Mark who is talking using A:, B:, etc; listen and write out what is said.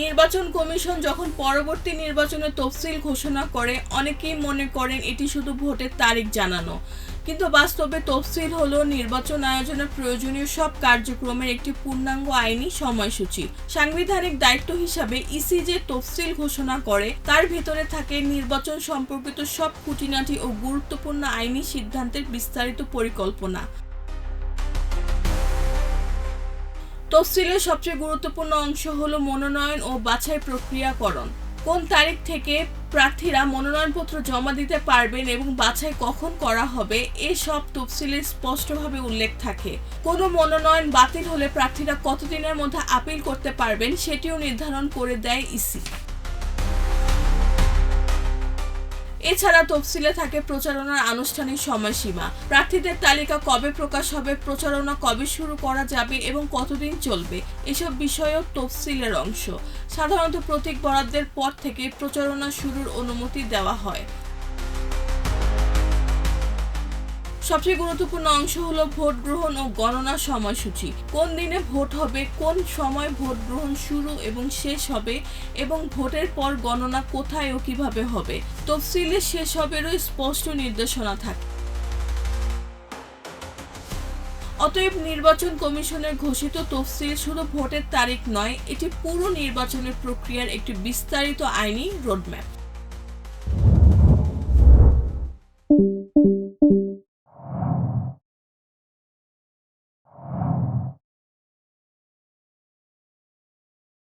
A: নির্বাচন কমিশন যখন পরবর্তী নির্বাচনের তফসিল ঘোষণা করে, অনেকেই মনে করেন এটি শুধু ভোটের তারিখ জানানো। কিন্তু বাস্তবে তফসিল হলো নির্বাচন আয়োজনের প্রয়োজনীয় সব কার্যক্রমের একটি পূর্ণাঙ্গ আইনি সময়সূচি। সাংবিধানিক দায়িত্ব হিসাবে ইসি যে তফসিল ঘোষণা করে, তার ভিতরে থাকে নির্বাচন সম্পর্কিত সব খুঁটিনাটি ও গুরুত্বপূর্ণ আইনি সিদ্ধান্তের বিস্তারিত পরিকল্পনা। তফসিলের সবচেয়ে গুরুত্বপূর্ণ অংশ হলো মনোনয়ন ও বাছাই প্রক্রিয়াকরণ। কোন তারিখ থেকে প্রার্থীরা মনোনয়নপত্র জমা দিতে পারবেন এবং বাছাই কখন করা হবে এসব তফসিলে স্পষ্টভাবে উল্লেখ থাকে। কোনো মনোনয়ন বাতিল হলে প্রার্থীরা কতদিনের মধ্যে আপিল করতে পারবেন, সেটিও নির্ধারণ করে দেয় ইসি। এছাড়া তফসিলে থাকে প্রচারণার আনুষ্ঠানিক সময়সীমা। প্রার্থীদের তালিকা কবে প্রকাশ হবে, প্রচারণা কবে শুরু করা যাবে এবং কতদিন চলবে, এসব বিষয়েও তফসিলের অংশ। সাধারণত প্রতীক বরাদ্দের পর থেকে প্রচারণা শুরুর অনুমতি দেওয়া হয়। সবচেয়ে গুরুত্বপূর্ণ অংশ হলো ভোট গ্রহণ ও গণনা সময়সূচি। কোন দিনে ভোট হবে, কোন সময় ভোট গ্রহণ শুরু এবং শেষ হবে এবং ভোটের পর গণনা কোথায় ও কীভাবে হবে? তফসিলে শেষ হবেরও স্পষ্ট নির্দেশনা থাকে অতএব নির্বাচন কমিশনের ঘোষিত তফসিল শুধু ভোটের তারিখ নয়, এটি পুরো নির্বাচনের প্রক্রিয়ার একটি বিস্তারিত আইনি রোডম্যাপ।